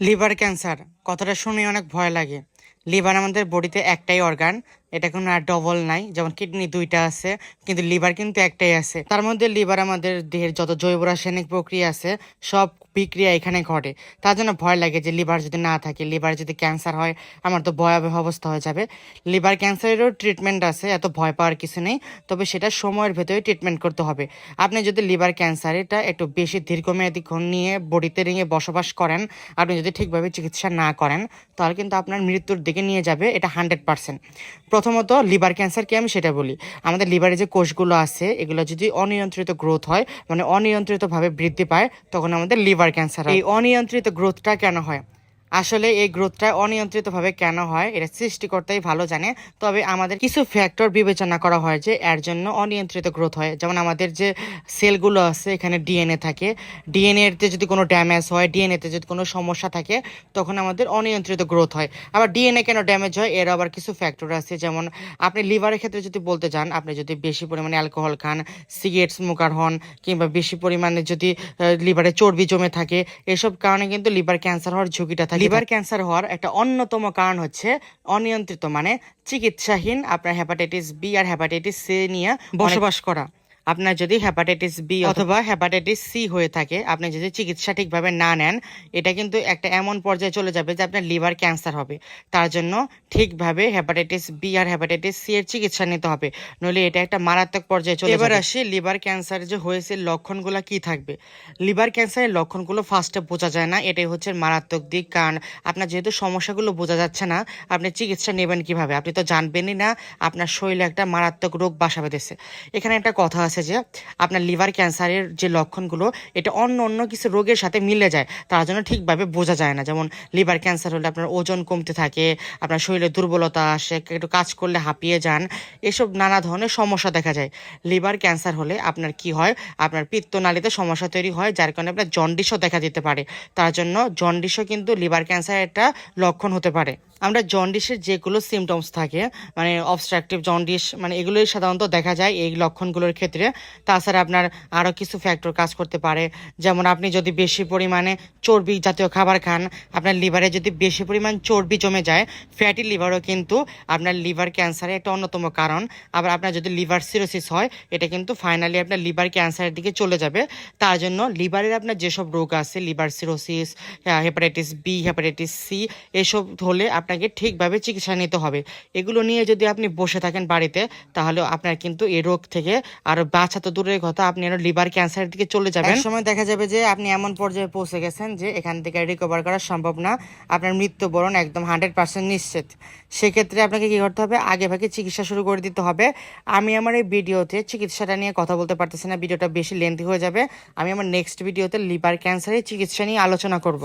Liver cancer কথাটা শুনে অনেক ভয় লাগে। লিভার আমাদের বডিতে একটাই অর্গান এটা কোনো আর ডবল নাই। যেমন কিডনি দুইটা আছে, কিন্তু লিভার কিন্তু একটাই আছে। তার মধ্যে লিভার আমাদের দেহের যত জৈব রাসায়নিক প্রক্রিয়া আছে, সব বিক্রিয়া এখানে ঘটে। তার জন্য ভয় লাগে যে লিভার যদি না থাকে লিভার যদি ক্যান্সার হয়, আমার তো ভয়াবহ অবস্থা হয়ে যাবে। লিভার ক্যান্সারেরও ট্রিটমেন্ট আছে, এত ভয় পাওয়ার কিছু নেই। তবে সেটা সময়ের ভেতরে ট্রিটমেন্ট করতে হবে। আপনি যদি লিভার ক্যান্সার এটা একটু বেশি দীর্ঘমেয়াদী ক্ষণ নিয়ে বডিতে রিঙে বসবাস করেন, আপনি যদি ঠিকভাবে চিকিৎসা না করেন, তাহলে কিন্তু আপনার মৃত্যুর দিকে নিয়ে যাবে, এটা হান্ড্রেড পার্সেন্ট প্রথমত লিভার ক্যান্সার কি আমি সেটা বলি। আমাদের লিভারে যে কোষগুলো আছে, এগুলো যদি অনিয়ন্ত্রিত গ্রোথ হয় মানে অনিয়ন্ত্রিতভাবে বৃদ্ধি পায়, তখন আমাদের লিভার ক্যান্সার এই অনিয়ন্ত্রিত গ্রোথটা কেন হয়? আসলে এই গ্রোথটা অনিয়ন্ত্রিতভাবে কেন হয়, এটা সৃষ্টিকর্তাই ভালো জানে। তবে আমাদের কিছু ফ্যাক্টর বিবেচনা করা হয় যে এর জন্য অনিয়ন্ত্রিত গ্রোথ হয়। যেমন আমাদের যে সেলগুলো আছে, এখানে ডিএনএ থাকে। ডিএনএতে যদি কোনো ড্যামেজ হয় ডিএনএতে যদি কোনো সমস্যা থাকে, তখন আমাদের অনিয়ন্ত্রিত গ্রোথ হয়। আবার ডিএনএ কেন ড্যামেজ হয় এর আবার কিছু ফ্যাক্টর আছে। যেমন আপনি লিভারের ক্ষেত্রে যদি বলতে চান আপনি যদি বেশি পরিমাণে অ্যালকোহল খান সিগারেট স্মোকার হন, কিংবা বেশি পরিমাণে যদি লিভারে চর্বি জমে থাকে, এসব কারণে কিন্তু লিভার ক্যান্সার হওয়ার ঝুঁকিটা থাকে। লিভার ক্যান্সার হওয়ার একটা অন্যতম কারণ হচ্ছে অনিয়ন্ত্রিত মানে চিকিৎসাহীন আপনার হেপাটাইটিস বি আর হেপাটাইটিস সি নিয়ে বসবাস করা। আপনার যদি হেপাটাইটিস বি অথবা হেপাটাইটিস সি হয়ে থাকে আপনি যদি চিকিৎসা ঠিকভাবে না নেন এটা কিন্তু একটা এমন পর্যায়ে চলে যাবে যে আপনার লিভার ক্যান্সার হবে। তার জন্য ঠিকভাবে হেপাটাইটিস বি আর হেপাটাইটিস সি এর চিকিৎসা নিতে হবে। নইলে এটা একটা মারাত্মক পর্যায়ে চলে এবার আসি লিভার ক্যান্সার যে হয়েছে লক্ষণগুলো কি থাকবে? লিভার ক্যান্সারের লক্ষণগুলো ফার্স্টে বোঝা যায় না এটাই হচ্ছে মারাত্মক দিক। কারণ আপনার যেহেতু সমস্যাগুলো বোঝা যাচ্ছে না আপনি চিকিৎসা নেবেন কীভাবে? আপনি তো জানবেনই না আপনার শরীরে একটা মারাত্মক রোগ বাসা বেঁধেছে। এখানে একটা কথা আছে যে আপনার লিভার ক্যান্সারের যে লক্ষণগুলো, এটা অন্য অন্য কিছু রোগের সাথে মিলে যায়, তার জন্য ঠিকভাবে বোঝা যায় না। যেমন লিভার ক্যান্সার হলে আপনার ওজন কমতে থাকে, আপনার শরীরে দুর্বলতা আসে, একটু কাজ করলে হাঁপিয়ে যান, এসব নানা ধরনের সমস্যা দেখা যায়। লিভার ক্যান্সার হলে আপনার কি হয়? আপনার পিত্তনালীতে সমস্যা তৈরি হয়, যার কারণে আপনার জন্ডিসও দেখা দিতে পারে। তার জন্য জন্ডিসও কিন্তু লিভার ক্যান্সারের একটা লক্ষণ হতে পারে। আমরা জন্ডিসের যেগুলো সিমটমস থাকে মানে অবস্ট্রাকটিভ জন্ডিস মানে এগুলোই সাধারণত দেখা যায় এই লক্ষণগুলোর ক্ষেত্রে। তাছাড়া আপনার আরও কিছু ফ্যাক্টর কাজ করতে পারে। যেমন আপনি যদি বেশি পরিমাণে চর্বি জাতীয় খাবার খান, আপনার লিভারে যদি বেশি পরিমাণ চর্বি জমে যায় ফ্যাটি লিভারও কিন্তু আপনার লিভার ক্যান্সারের একটা অন্যতম কারণ। আবার আপনার যদি লিভার সিরোসিস হয়, এটা কিন্তু ফাইনালি আপনার লিভার ক্যান্সারের দিকে চলে যাবে। তার জন্য লিভারের আপনার যেসব রোগ আছে, liver cirrhosis hepatitis B hepatitis C এসব হলে আপনাকে ঠিকভাবে চিকিৎসা নিতে হবে। এগুলো নিয়ে যদি আপনি বসে থাকেন বাড়িতে, তাহলে আপনার কিন্তু এই রোগ থেকে আরও বাঁচা তো দূরের কথা, আপনি আরও লিভার ক্যান্সারের দিকে চলে যাবেন। সময় দেখা যাবে যে আপনি এমন পর্যায়ে পৌঁছে গেছেন যে এখান থেকে রিকভার করা সম্ভব না, আপনার মৃত্যুবরণ একদম হান্ড্রেড পার্সেন্ট নিশ্চিত। সেক্ষেত্রে আপনাকে কি করতে হবে? আগে ভাগে চিকিৎসা শুরু করে দিতে হবে। আমি আমার এই ভিডিওতে চিকিৎসাটা নিয়ে কথা বলতে পারতেছি না, ভিডিওটা বেশি লেন্থি হয়ে যাবে। আমি আমার নেক্সট ভিডিওতে লিভার ক্যান্সারের চিকিৎসা নিয়ে আলোচনা করব।